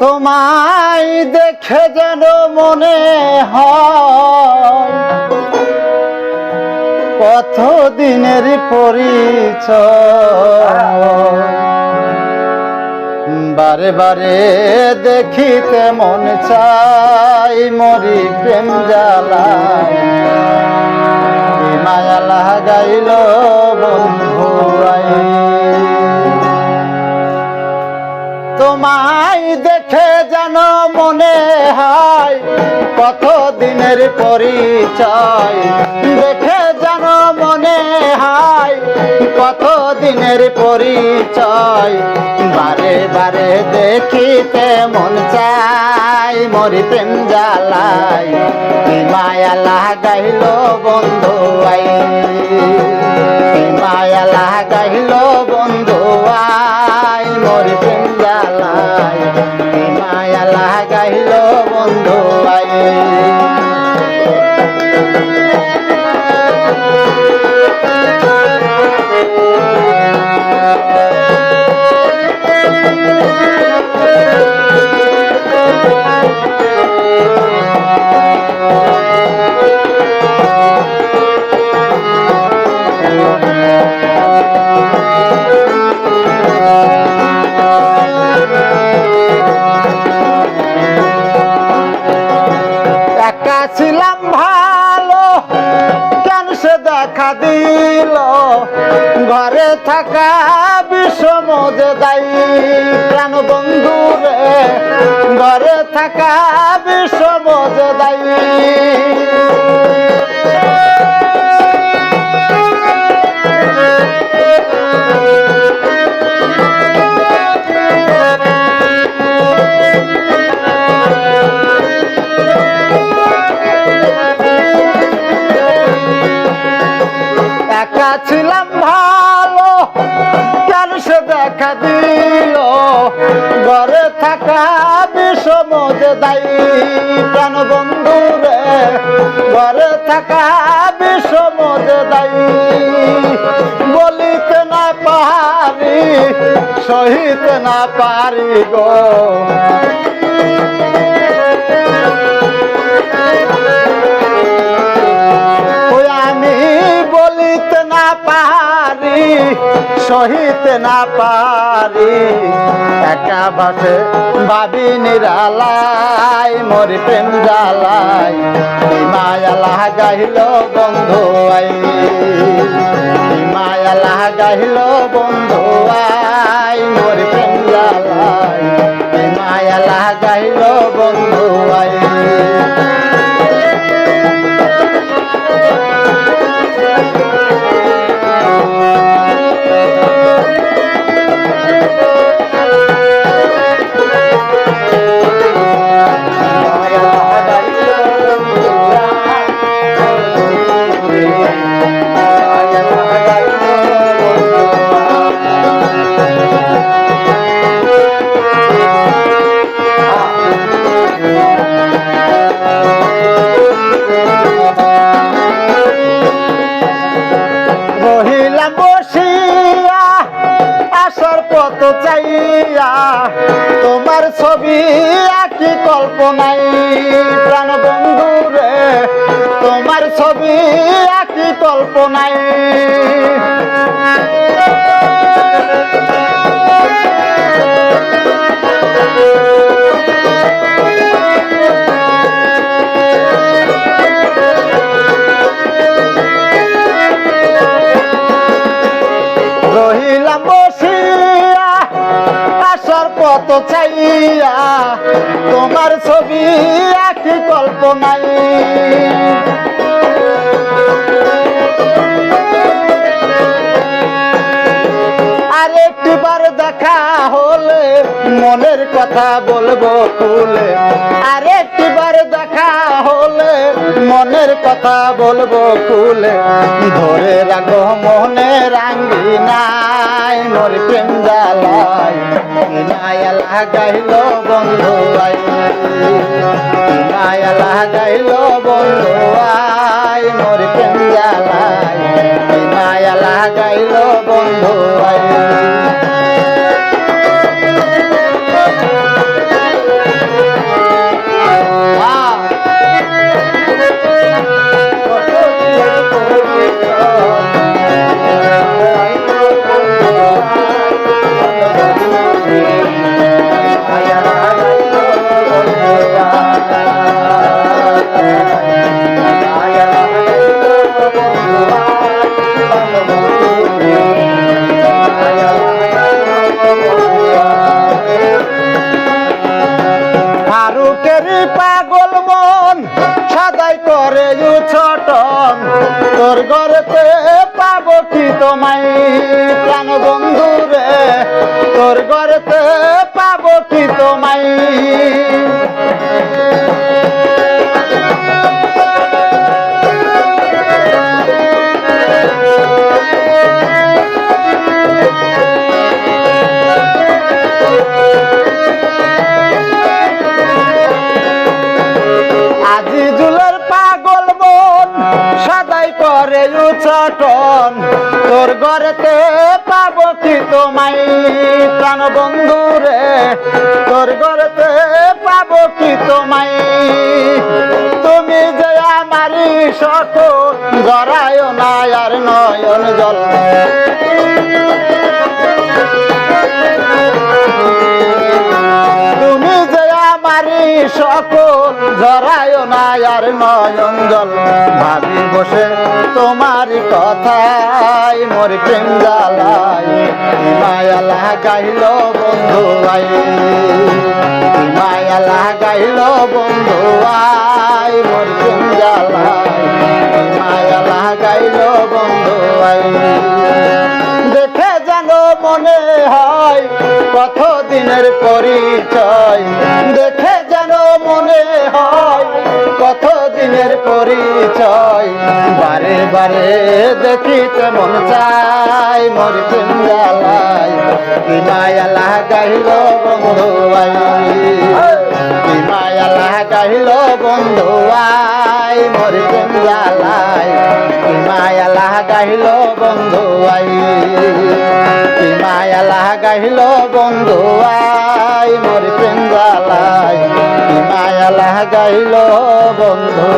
তোমায় দেখে যেন মনে হয় কত দিনের পরিচয়। বারে বারে দেখিতে মন চাই মরি প্রেম জ্বালায়। কি মায়া লাগাইল বন্ধু তোমায় দেখে যেন মনে হয় কত দিনের পরিচয়। দেখে যেন মনে হয় কত দিনের পরিচয়। বারে বারে দেখিতে মন চাই মরি প্রেম জ্বালাই কি মায়া লাগাইল বন্ধু আই। দেখা দিল, ঘরে থাকা বিষম যে দায়ী প্রাণ বন্ধু রে, ঘরে থাকা বিষম যে দায়ী ছিলাম ভালো, কেন সে দেখা দিল? ঘরে থাকা বিষম যে দায়ী প্রাণ বন্ধু রে, ঘরে থাকা বিষম যে দায়ী। বলিতে না পারি, সহিতে না পারি গো। পারি, সহিতে না পারি। একা বাসে বাবি নিরালাই মরি প্রেম জালাই মায়া লাগাইল বন্ধু আই। মায়া লাহা লাগাইল বন্ধু আই। চাইয়া তোমার ছবি আঁকি কল্পনাই প্রাণ বন্ধু রে তোমার ছবি আঁকি কল্পনাই। রহিলাম তোমার ছবি এক কল্পনাই আর একটিবার দেখা হলে মনের কথা বলব খুলে আর একটিবার দেখা হলে মনের কথা বলব খুলে ধরে রাখো মনে রাঙ্গি নাই মোর প্রেম জ্বালাই মায়া লাগাইল বন্ধু আই মায়া লাগাইল বন্ধু আই মোর প্রেম জ্বালাই মায়া লাগাইল বন্ধু পাগল মন সাদাই করে ছটন। তোর ঘরেতে পাবো কি তোমায়? কেন বন্ধুরে রে উচটন তোর ঘরেতে পাব কি তোমায় প্রাণ বন্ধু রে? তোর ঘরেতে পাব কি তোমায়? তুমি যে আমারই সকল জরায় না আর নয়ন জল। জরায় না নয়ন জল ভাবি বসে তোমারই কথাই মোর প্রেম জ্বালাই মায়ালা গাইল বন্ধু আই মায়ালা গাইল বন্ধু আই মোর প্রেম জ্বালাই মায়ালা গাইল বন্ধু আই দেখে যেন মনে হয় কত দিনের পরিচয়। দেখে হয়। কত দিনের পরিচয়? বারে বারে দেখিতে মন চাই মর জ্বালাই কি মায়ালা গাইল বন্ধু আই। কি মায়ালা গাইল বন্ধু আই মর জ্বালাই কি মায়ালা গাইল বন্ধু আই। কি মায়ালা গাইল বন্ধু আই মোর প্রেম কি গাইল বন্ধু